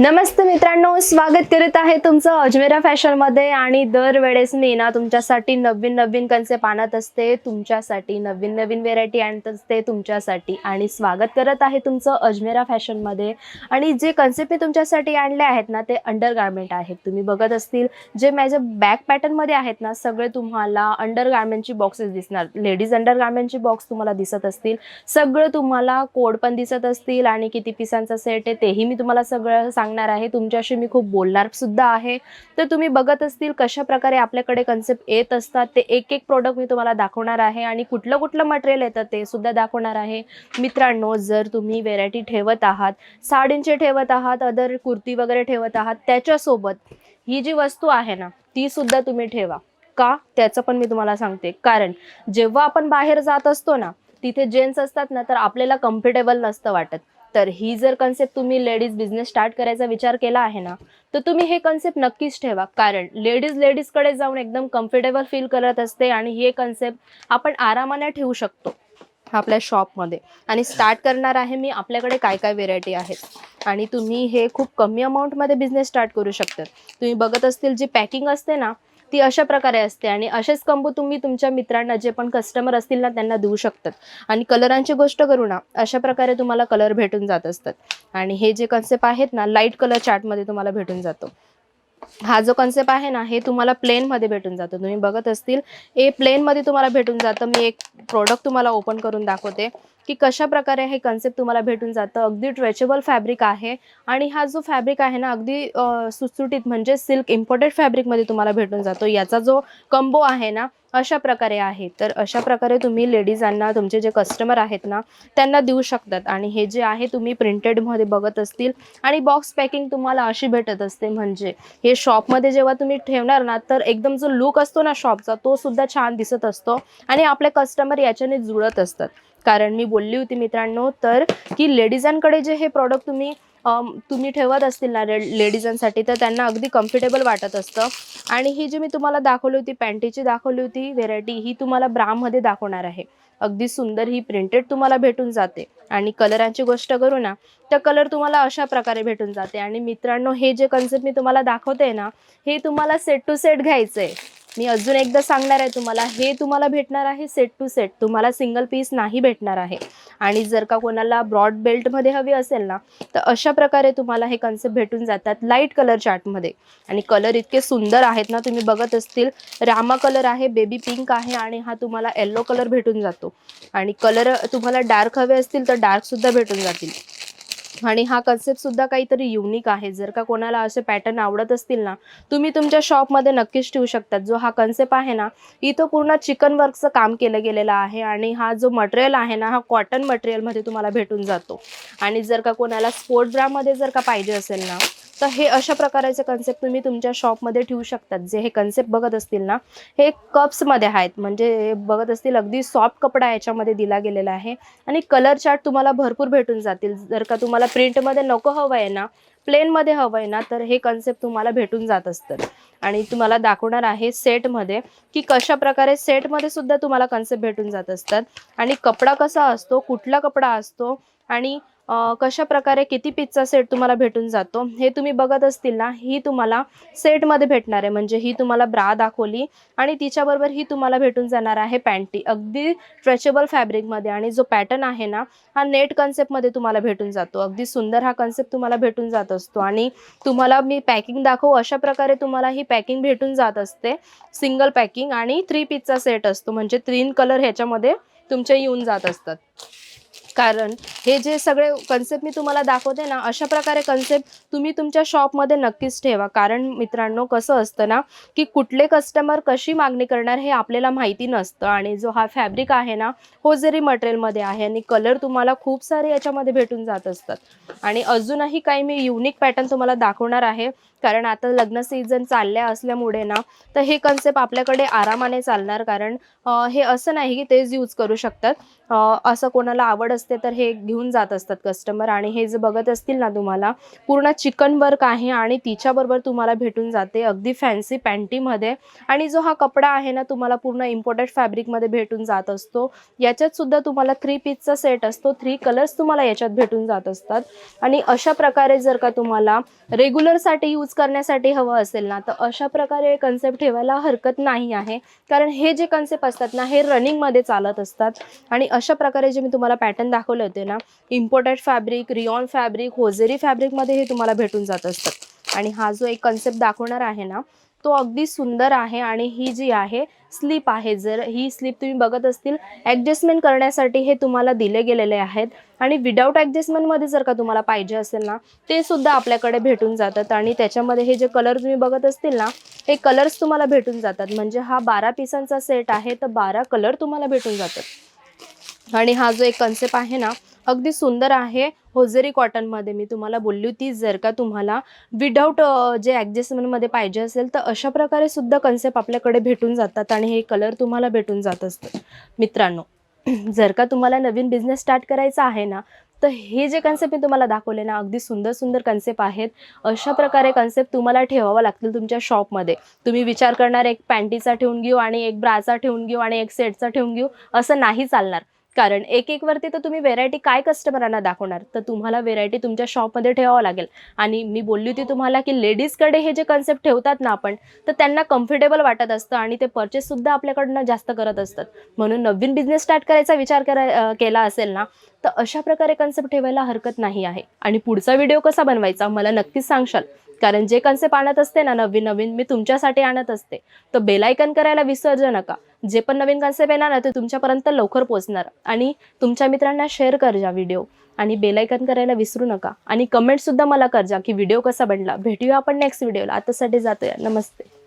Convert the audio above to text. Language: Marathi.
नमस्ते मित्रांनो स्वागत करत आहे तुमचं अजमेरा फॅशनमध्ये आणि दरवेळेस मी ना तुमच्यासाठी नवीन नवीन कन्सेप्ट आणत असते तुमच्यासाठी नवीन नवीन व्हेरायटी आणत असते तुमच्यासाठी. आणि स्वागत करत आहे तुमचं अजमेरा फॅशनमध्ये. आणि जे कन्सेप्ट मी तुमच्यासाठी आणले आहेत ना ते अंडर गार्मेंट आहेत. तुम्ही बघत असतील जे माझ्या बॅक पॅटर्नमध्ये आहेत ना सगळे तुम्हाला अंडर गार्मेंटची बॉक्सेस दिसणार. लेडीज अंडर गार्मेंटची बॉक्स तुम्हाला दिसत असतील. सगळं तुम्हाला कोड पण दिसत असतील आणि किती पिसांचा सेट आहे तेही मी तुम्हाला सगळं सांगणार आहे. तुमच्याशी मी खूप बोलणार सुद्धा आहे. तर तुम्ही बघत असतील कशा प्रकारे आपल्याकडे कन्सेप्ट येत असतात. ते एक एक प्रोडक्ट मी तुम्हाला दाखवणार आहे आणि कुठलं कुठलं मटेरियल येतं ते सुद्धा दाखवणार आहे. मित्रांनो जर तुम्ही व्हेरायटी ठेवत आहात साडींचे ठेवत आहात अदर कुर्ती वगैरे ठेवत आहात त्याच्यासोबत ही जी वस्तू आहे ना ती सुद्धा तुम्ही ठेवा. का? त्याचं पण मी तुम्हाला सांगते. कारण जेव्हा आपण बाहेर जात असतो ना तिथे जेंट्स असतात ना तर आपल्याला कम्फर्टेबल नसतं वाटत. तर ही जर कन्सेप्ट तुम्ही लेडीज बिझनेस स्टार्ट करायचा विचार केला आहे ना तर तुम्ही हे कन्सेप्ट नक्कीच ठेवा. कारण लेडीज लेडीजकडे जाऊन एकदम कम्फर्टेबल फील करत असते आणि हे कन्सेप्ट आपण आरामाने ठेवू शकतो आपल्या शॉपमध्ये आणि स्टार्ट करणार आहे मी आपल्याकडे काय काय व्हेरायटी आहेत? आणि तुम्ही हे खूप कमी अमाऊंटमध्ये बिझनेस स्टार्ट करू शकतात. तुम्ही बघत असतील जी पॅकिंग असते ना ती अशा प्रकारे असते आणि असेच कंबो तुम्ही तुमच्या मित्रांना जे पण कस्टमर असतील ना त्यांना देऊ शकतात. आणि कलरांची गोष्ट करू ना अशा प्रकारे तुम्हाला कलर भेटून जात असतात. आणि हे जे कन्सेप्ट आहेत ना लाइट कलर चार्टमध्ये तुम्हाला भेटून जातो. हा जो कन्सेप्ट आहे ना हे तुम्हाला प्लेनमध्ये भेटून जातो. तुम्ही बघत असतील हे प्लेनमध्ये तुम्हाला भेटून जातं. मी एक प्रोडक्ट तुम्हाला ओपन करून दाखवते की कशा प्रकारे हे कन्सेप्ट तुम्हाला भेटून जातं. अगदी ट्रेचेबल फॅब्रिक आहे आणि हा जो फॅब्रिक आहे ना अगदी सुटसुटीत म्हणजे सिल्क इम्पोर्टेड फॅब्रिकमध्ये तुम्हाला भेटून जातो. याचा जो कंबो आहे ना अशा प्रकारे आहे. तर अशा प्रकारे तुम्ही लेडीजांना तुमचे जे कस्टमर आहेत ना त्यांना देऊ शकतात. आणि हे जे आहे तुम्ही प्रिंटेडमध्ये बघत असतील. आणि बॉक्स पॅकिंग तुम्हाला अशी भेटत असते म्हणजे हे शॉपमध्ये जेव्हा तुम्ही ठेवणार ना तर एकदम जो लुक असतो ना शॉपचा तो सुद्धा छान दिसत असतो. आणि आपले कस्टमर याच्याने जुळत असतात. कारण मी बोलली होती मित्रांनो तर की लेडीजांकडे जे हे प्रॉडक्ट तुम्ही तुम्ही ठेवत असतील ना लेडीजांसाठी तर त्यांना अगदी कम्फर्टेबल वाटत असतं. आणि ही जी मी तुम्हाला दाखवली होती पॅन्टीची दाखवली होती व्हेरायटी ही तुम्हाला ब्रामध्ये दाखवणार आहे. अगदी सुंदर ही प्रिंटेड तुम्हाला भेटून जाते. आणि कलरांची गोष्ट करू ना तर कलर तुम्हाला अशा प्रकारे भेटून जाते. आणि मित्रांनो हे जे कन्सेप्ट मी तुम्हाला दाखवते ना हे तुम्हाला सेट टू सेट घ्यायचं आहे मी अजून एकदा सांगणार आहे तुम्हाला हे तुम्हाला भेटणार आहे सेट टू सेट तुम्हाला सिंगल पीस नाही भेटणार आहे. आणि जर का कोणाला ब्रॉड बेल्टमध्ये हवी असेल ना तर अशा प्रकारे तुम्हाला हे कन्सेप्ट भेटून जातात लाइट कलर चार्टमध्ये आणि कलर इतके सुंदर आहेत ना तुम्ही बघत असतील रामा कलर आहे बेबी पिंक आहे आणि हा तुम्हाला येल्लो कलर भेटून जातो. आणि कलर तुम्हाला डार्क हवे असतील तर डार्कसुद्धा भेटून जातील. आणि हा कन्सेप्ट सुद्धा काहीतरी युनिक आहे. जर का कोणाला असे पॅटर्न आवडत असतील ना तुम्ही तुमच्या शॉपमध्ये नक्कीच ठेवू शकतात. जो हा कन्सेप्ट आहे ना इथं पूर्ण चिकन वर्कचं काम केलं गेलेलं आहे आणि हा जो मटेरियल आहे ना हा कॉटन मटेरियलमध्ये तुम्हाला भेटून जातो. आणि जर का कोणाला स्पोर्ट ब्रामध्ये जर का पाहिजे असेल ना तर हे अशा प्रकारचे कन्सेप्ट तुम्ही तुमच्या शॉपमध्ये ठेवू शकतात. जे हे कन्सेप्ट बघत असतील ना हे कप्समध्ये आहेत. म्हणजे हे बघत असतील अगदी सॉफ्ट कपडा याच्यामध्ये दिला गेलेला आहे. आणि कलर चार्ट तुम्हाला भरपूर भेटून जातील. जर का तुम्हाला प्रिंटमध्ये नको हवं आहे ना प्लेनमध्ये हवं आहे ना तर हे कन्सेप्ट तुम्हाला भेटून जात असतं. आणि तुम्हाला दाखवणार आहे सेटमध्ये की कशा प्रकारे सेटमध्ये सुद्धा तुम्हाला कन्सेप्ट भेटून जात असतात. आणि कपडा कसा असतो कुठला कपडा असतो आणि कशा प्रकारे किती पीसचा सेट तुम्हाला भेटून जातो हे तुम्ही बघत असतील ना ही तुम्हाला सेटमध्ये भेटणार आहे. म्हणजे ही तुम्हाला ब्रा दाखवली आणि तिच्याबरोबर ही तुम्हाला भेटून जाणार आहे पॅन्टी अगदी स्ट्रेचेबल फॅब्रिकमध्ये आणि जो पॅटर्न आहे ना हा नेट कन्सेप्टमध्ये तुम्हाला भेटून जातो. अगदी सुंदर हा कन्सेप्ट तुम्हाला भेटून जात असतो. आणि तुम्हाला मी पॅकिंग दाखवू अशा प्रकारे तुम्हाला ही पॅकिंग भेटून जात असते. सिंगल पॅकिंग आणि थ्री पीसचा सेट असतो. म्हणजे तीन कलर ह्याच्यामध्ये तुमचे येऊन जात असतात. कारण हे जे सगळे कन्सेप्ट मी तुम्हाला दाखवते ना अशा प्रकारे कन्सेप्ट तुम्ही तुमच्या शॉपमध्ये नक्कीच ठेवा. कारण मित्रांनो कसं असतं ना की कुठले कस्टमर कशी मागणी करणार हे आपल्याला माहिती नसतं. आणि जो हा फॅब्रिक आहे ना हो जरी मटेरियलमध्ये आहे आणि कलर तुम्हाला खूप सारे याच्यामध्ये भेटून जात असतात. आणि अजूनही काही मी युनिक पॅटर्न तुम्हाला दाखवणार आहे. कारण आता लग्न सीझन चालल्या असल्यामुळे ना तर हे कन्सेप्ट आपल्याकडे आरामाने चालणार कारण हे असं नाही की तेच यूज करू शकतात. असं कोणाला आवड असते तर हे घेऊन जात असतात कस्टमर आणि हे जे बघत असतील ना तुम्हाला पूर्ण चिकन वर्क आहे आणि तिच्याबरोबर तुम्हाला भेटून जाते अगदी फॅन्सी पॅन्टीमध्ये आणि जो हा कपडा आहे ना तुम्हाला पूर्ण इम्पोर्टेड फॅब्रिकमध्ये भेटून जात असतो. याच्यात सुद्धा तुम्हाला थ्री पीसचा सेट असतो. थ्री कलर्स तुम्हाला याच्यात भेटून जात असतात. आणि अशा प्रकारे जर का तुम्हाला रेग्युलरसाठी यूज करण्यासाठी हवं असेल ना तर अशा प्रकारे कन्सेप्ट ठेवायला हरकत नाही आहे. कारण हे जे कन्सेप्ट असतात ना हे रनिंगमध्ये चालत असतात. आणि अशा प्रकारे जे मी तुम्हाला पॅटर्न दाखवले होते ना imported fabric rayon fabric hosiery फॅब्रिकमध्ये हे तुम्हाला भेटून जात असतात. आणि हा जो एक कन्सेप्ट दाखवणार आहे ना तो अगदी सुंदर आहे आणि ही जी आहे स्लीप आहे. जर ही स्लीप तुम्ही बघत असतील ॲडजस्टमेंट करण्यासाठी हे तुम्हाला दिले गेलेले आहेत. आणि विदाऊट ॲडजस्टमेंटमध्ये जर का तुम्हाला पाहिजे असेल ना ते सुद्धा आपल्याकडे भेटून जातात. आणि त्याच्यामध्ये हे जे कलर तुम्ही बघत असतील ना हे कलर्स तुम्हाला भेटून जातात. म्हणजे हा बारा पिसांचा सेट आहे तर बारा कलर तुम्हाला भेटून जातात. आणि हा जो एक कन्सेप्ट आहे ना अगदी सुंदर आहे होजरी कॉटनमध्ये. मी तुम्हाला बोलली होती जर का तुम्हाला विदाऊट जे ॲडजस्टमेंटमध्ये पाहिजे असेल तर अशा प्रकारे सुद्धा कन्सेप्ट आपल्याकडे भेटून जातात आणि हे कलर तुम्हाला भेटून जात असतात मित्रांनो जर का तुम्हाला नवीन बिझनेस स्टार्ट करायचा आहे ना तर हे जे कन्सेप्ट मी तुम्हाला दाखवले ना अगदी सुंदर सुंदर कन्सेप्ट आहेत. अशा प्रकारे कन्सेप्ट तुम्हाला ठेवावं लागतील तुमच्या शॉपमध्ये तुम्ही विचार करणार एक पॅन्टीचा ठेवून घेऊ आणि एक ब्राचा ठेवून घेऊ आणि एक सेटचा ठेवून घेऊ असं नाही चालणार. कारण एक एक वरती तर तुम्ही व्हेरायटी काय कस्टमरांना दाखवणार? तर तुम्हाला व्हेरायटी तुमच्या शॉपमध्ये ठेवावं लागेल. आणि मी बोलली होती तुम्हाला की लेडीजकडे हे जे कन्सेप्ट ठेवतात ना आपण तर त्यांना कम्फर्टेबल वाटत असतं आणि ते परचेससुद्धा आपल्याकडनं जास्त करत असतात. म्हणून नवीन बिझनेस स्टार्ट करायचा विचार करा केला असेल ना तर अशा प्रकारे कन्सेप्ट ठेवायला हरकत नाही आहे. आणि पुढचा व्हिडिओ कसा बनवायचा मला नक्कीच सांगशाल. कारण जे कन्सेप्ट आणत असते ना नवीन नवीन मी तुमच्यासाठी आणत असते. तर बेलायकन करायला विसर्जू नका. जे पण नवीन कन्सेप्ट येणार ना ते तुमच्यापर्यंत लवकर पोहोचणार. आणि तुमच्या मित्रांना शेअर कर जा व्हिडिओ आणि बेलायकन करायला विसरू नका. आणि कमेंटसुद्धा मला कर जा की व्हिडिओ कसा बनला. भेटूया आपण नेक्स्ट व्हिडिओला आतासाठी जातोया. नमस्ते.